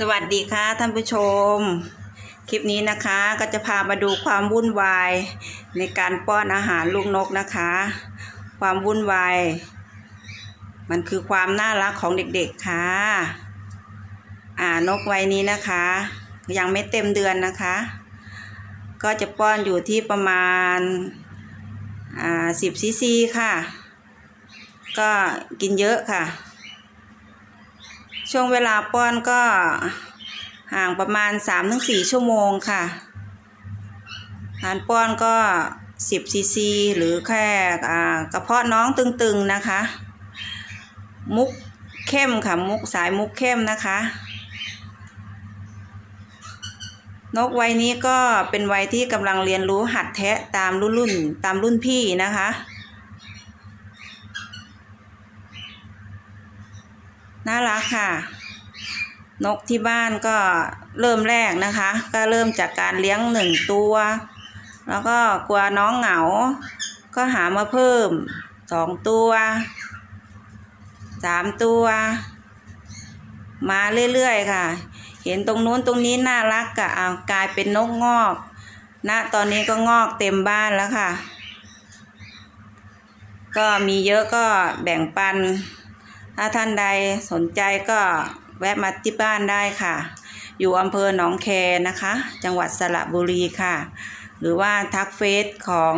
สวัสดีค่ะท่านผู้ชม คลิปนี้นะคะก็จะพามาดูความวุ่นวายในการป้อนอาหารลูกนกนะคะ ความวุ่นวาย มันคือความน่ารักของเด็กๆค่ะ อ่านกวัยนี้นะคะ ยังไม่เต็มเดือนนะคะ ก็จะป้อนอยู่ที่ประมาณอ่าสิบซีซีค่ะ ก็กินเยอะค่ะ ช่วงเวลาป้อนก็ห่างประมาณ 3-4 ชั่วโมงค่ะการป้อนก็ 10ซีซีหรือแค่กระเพาะน้องตึงๆนะคะ มุกเข้มค่ะมุกสายมุกเข้มนะคะ นกวัยนี้ก็เป็นวัยที่กำลังเรียนรู้หัดแทะตามรุ่นรุ่นตามรุ่นพี่นะคะ น่ารักค่ะ นกที่บ้านก็เริ่มแรกนะคะ ก็เริ่มจากการเลี้ยงหนึ่งตัว แล้วก็กลัวน้องเหงา ก็หามาเพิ่มสองตัวสามตัว มาเรื่อยๆค่ะ เห็นตรงนู้นตรงนี้น่ารักกะเอากลายเป็นนกงอกณตอนนี้ก็งอกเต็มบ้านแล้วค่ะ ก็มีเยอะก็แบ่งปัน ถ้าท่านใดสนใจก็แวะมาที่บ้านได้ค่ะ อยู่อำเภอหนองแคนะคะ จังหวัดสระบุรีค่ะ หรือว่าทักเฟซของ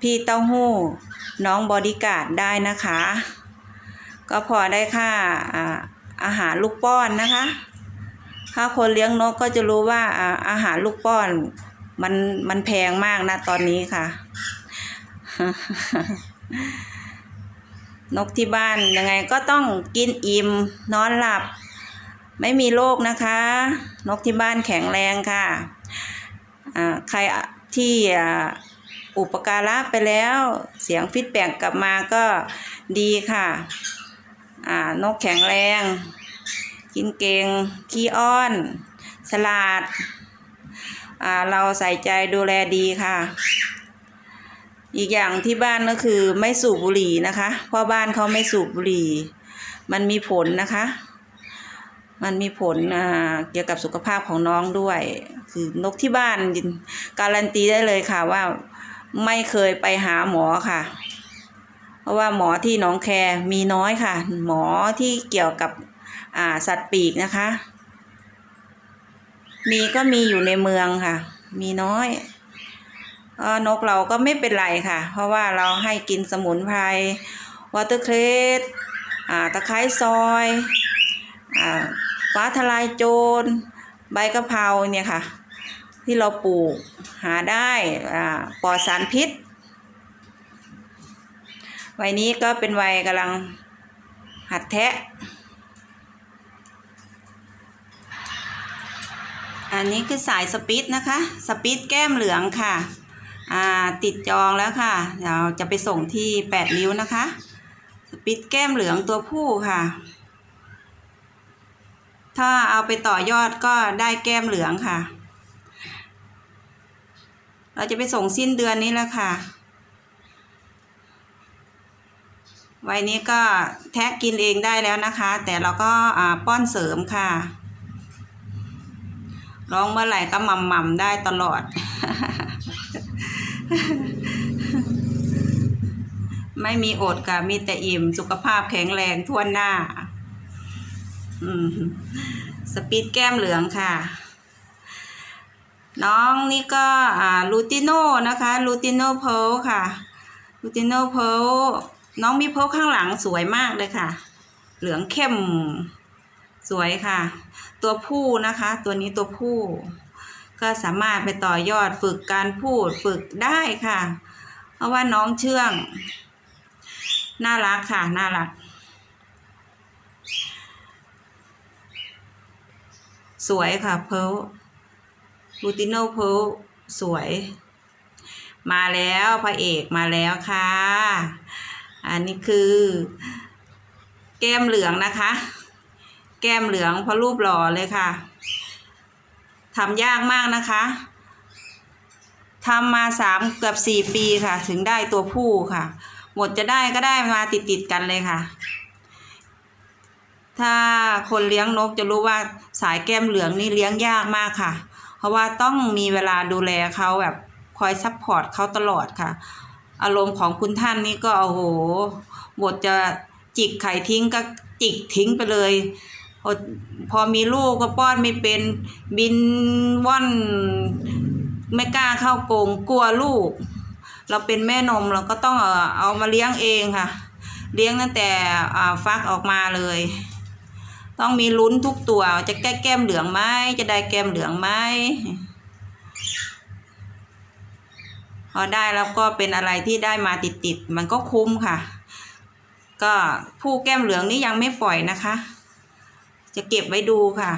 พี่เต้าหู้น้องบอดี้การ์ดได้นะคะ ก็พอได้ค่าอ่าอาหารลูกป้อนนะคะ ถ้าคนเลี้ยงนกก็จะรู้ว่าอ่าอาหารลูกป้อนมันมันแพงมากนะตอนนี้ค่ะ นกที่บ้านยังไงก็ต้องกินอิ่มนอนหลับ ไม่มีโรคนะคะ นกที่บ้านแข็งแรงค่ะอ่าใครที่อ่าอุปการะไปแล้วเสียงฟีดแบ็กกลับมาก็ดีค่ะอ่านกแข็งแรง กินเก่งขี้อ้อน ฉลาดอ่าเราใส่ใจดูแลดีค่ะ อีกอย่างที่บ้านก็คือไม่สูบบุหรี่นะคะเพราะบ้านเขาไม่สูบบุหรี่ มันมีผลนะคะ มันมีผลเกี่ยวกับสุขภาพของน้องด้วย คือนกที่บ้านการันตีได้เลยค่ะว่าไม่เคยไปหาหมอค่ะ เพราะว่าหมอที่น้องแคร์มีน้อยค่ะ หมอที่เกี่ยวกับสัตว์ปีกนะคะ มีก็มีอยู่ในเมืองค่ะ มีน้อย นกเราก็ไม่เป็นไรค่ะ เพราะว่าเราให้กินสมุนไพรวอเตอร์เครสตะไคร้ซอยอฟ้าทลายโจร ใบกะเพราเนี่ยค่ะ ที่เราปลูกหาได้ปลอดสารพิษวัยนี้ก็เป็นวัยกำลังหัดแทะ อันนี้คือสายสปิตนะคะ สปิตแก้มเหลืองค่ะ ติดจองแล้วค่ะ เราจะไปส่งที่แปดริ้วนะคะ สปิตแก้มเหลืองตัวผู้ค่ะ ถ้าเอาไปต่อยอดก็ได้แก้มเหลืองค่ะ เราจะไปส่งสิ้นเดือนนี้แล้วค่ะวัยนี้ก็แท็กกินเองได้แล้วนะคะ แต่เราก็ป้อนเสริมค่ะร้องเมื่อไหร่ก็หม่ำๆได้ตลอด ไม่มีอดค่ะมีแต่อิ่ม สุขภาพแข็งแรงทั่วหน้า สปีดแก้มเหลืองค่ะ น้องนี่ก็ลูติโน่นะคะ ลูติโน่เพลค่ะลูติโน่เพลน้องมีเพลข้างหลังสวยมากเลยค่ะ เหลืองเข้มสวยค่ะ ตัวผู้นะคะ ตัวนี้ตัวผู้ ก็สามารถไปต่อยอดฝึกการพูดฝึกได้ค่ะ เพราะว่าน้องเชื่อง น่ารักค่ะ น่ารัก สวยค่ะเพลลูติโนเพลสวย มาแล้วพระเอกมาแล้วค่ะ อันนี้คือ แก้มเหลืองนะคะ แก้มเหลืองพระรูปหล่อเลยค่ะ ทำยากมากนะคะทำมาสามเกือบสี่ปีค่ะ ถึงได้ตัวผู้ค่ะ หมดจะได้ก็ได้มาติดติดๆกันเลยค่ะ ถ้าคนเลี้ยงนกจะรู้ว่าสายแก้มเหลืองนี่เลี้ยงยากมากค่ะ เพราะว่าต้องมีเวลาดูแลเขาแบบคอยซัพพอร์ตเขาตลอดค่ะ อารมณ์ของคุณท่านนี่ก็โอ้โหบทจะจิกไข่ทิ้งก็จิกทิ้งไปเลย พอพอมีลูกก็ป้อนไม่เป็นบินว่อนไม่กล้าเข้ากรงกลัวลูก เราเป็นแม่นมเราก็ต้องเอามาเลี้ยงเองค่ะ เลี้ยงตั้งแต่ฟักออกมาเลย ต้องมีลุ้นทุกตัวจะแก้แก้มเหลืองไหมจะได้แก้มเหลืองไหมพอได้แล้วก็เป็นอะไรที่ได้มาติดๆมันก็คุ้มค่ะ ก็ผู้แก้มเหลืองนี่ยังไม่ปล่อยนะคะ จะเก็บไว้ดูค่ะ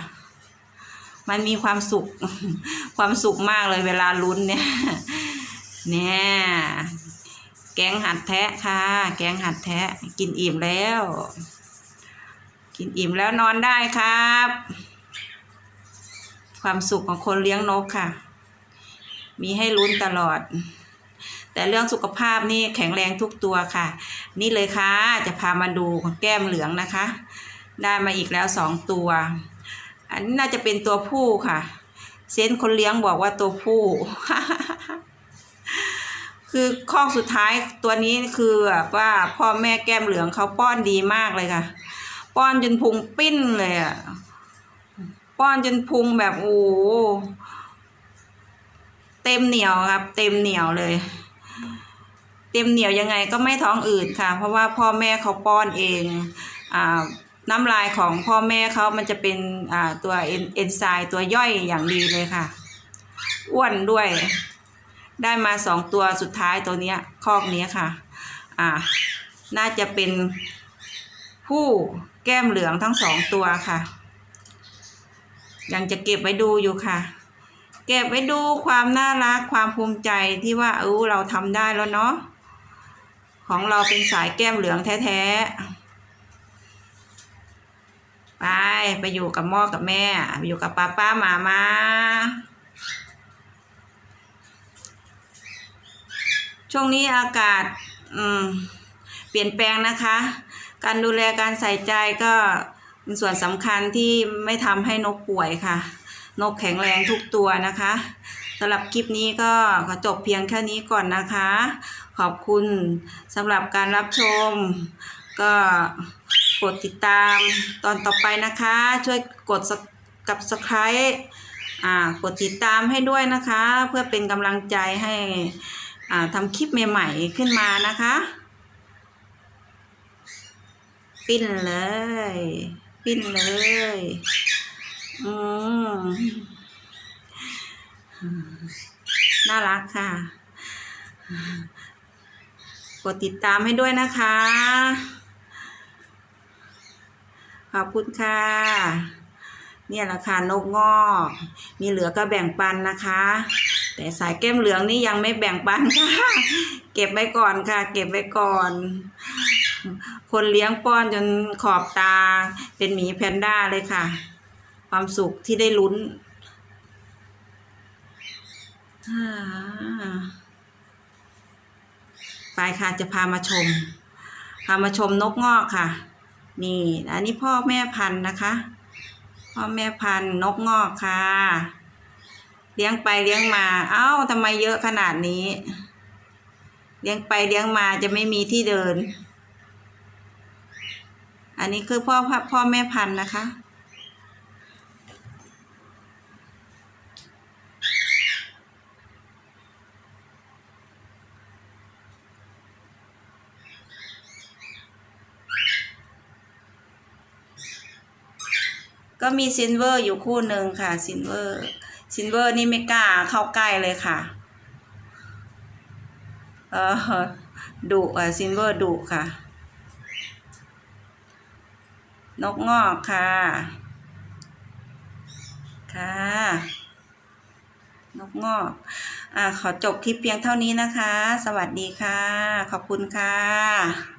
มันมีความสุข ความสุขมากเลยเวลาลุ้นเนี่ย เนี่ย แกงหัดแทะค่ะ แกงหัดแทะ กินอิ่มแล้ว กินอิ่มแล้วนอนได้ครับ ความสุขของคนเลี้ยงนกค่ะ มีให้ลุ้นตลอดแต่เรื่องสุขภาพนี่แข็งแรงทุกตัวค่ะ นี่เลยค่ะ จะพามาดูแก้มเหลืองนะคะ ได้มาอีกแล้วสองตัว อันนี้น่าจะเป็นตัวผู้ค่ะ เซนคนเลี้ยงบอกว่าตัวผู้ คือข้อสุดท้ายตัวนี้คือแบบว่าพ่อแม่แก้มเหลืองเขาป้อนดีมากเลยค่ะ ป้อนจนพุงปิ้นเลยอะ ป้อนจนพุงแบบโอ้โหเต็มเหนียวครับ เต็มเหนียวเลยเต็มเหนียวยังไงก็ไม่ท้องอืดค่ะ เพราะว่าพ่อแม่เขาป้อนเอง อ่า น้ำลายของพ่อแม่เขามันจะเป็นตัวเอนไซม์ตัวย่อยอย่างดีเลยค่ะ อ้วนด้วย ได้มาสองตัวสุดท้ายตัวเนี้ยคอกนี้ค่ะ อ่า น่าจะเป็นผู้แก้มเหลืองทั้งสองตัวค่ะ ยังจะเก็บไว้ดูอยู่ค่ะ เก็บไว้ดูความน่ารักความภูมิใจที่ว่าเออเราทำได้แล้วเนาะของเราเป็นสายแก้มเหลืองแท้ๆ ไปไปอยู่กับพ่อกับแม่ไปอยู่กับป้าป้ามามาช่วงนี้อากาศอืมเปลี่ยนแปลงนะคะ การดูแลการใส่ใจก็เป็นส่วนสำคัญที่ไม่ทำให้นกป่วยค่ะ นกแข็งแรงทุกตัวนะคะสำหรับคลิปนี้ก็ขอจบเพียงแค่นี้ก่อนนะคะ ขอบคุณสำหรับการรับชม ก็ กดติดตามตอนต่อไปนะคะ ช่วยกดกับ subscribe อ่ากดติดตามให้ด้วยนะคะ เพื่อเป็นกำลังใจให้อ่าทำคลิปใหม่ๆขึ้นมานะคะ ปิ้นเลย ปิ้นเลยอืมน่ารักค่ะ กดติดตามให้ด้วยนะคะ ขอบคุณค่ะ เนี่ยแหละค่ะนกงอก มีเหลือก็แบ่งปันนะคะ แต่สายแก้มเหลืองนี่ยังไม่แบ่งปันค่ะ เก็บไว้ก่อนค่ะ เก็บไว้ก่อน คนเลี้ยงป้อนจนขอบตา เป็นหมีแพนด้าเลยค่ะ ความสุขที่ได้ลุ้นอ่าไปค่ะจะพามาชม พามาชมนกงอกค่ะ นี่อันนี้พ่อแม่พันธุ์นะคะ พ่อแม่พันธุ์นกงอกค่ะ เลี้ยงไปเลี้ยงมาเอ้าทำไมเยอะขนาดนี้ เลี้ยงไปเลี้ยงมาจะไม่มีที่เดิน อันนี้คือพ่อพ่อพ่อแม่พันธุ์นะคะ ก็มีซินเวอร์อยู่คู่หนึ่งค่ะซินเวอร์ซินเวอร์นี่ไม่กล้าเข้าใกล้เลยค่ะเออดุอะซินเวอร์ดุค่ะ นกงอกค่ะ ค่ะ นกงอกอ่าขอจบคลิปเพียงเท่านี้นะคะ สวัสดีค่ะ ขอบคุณค่ะ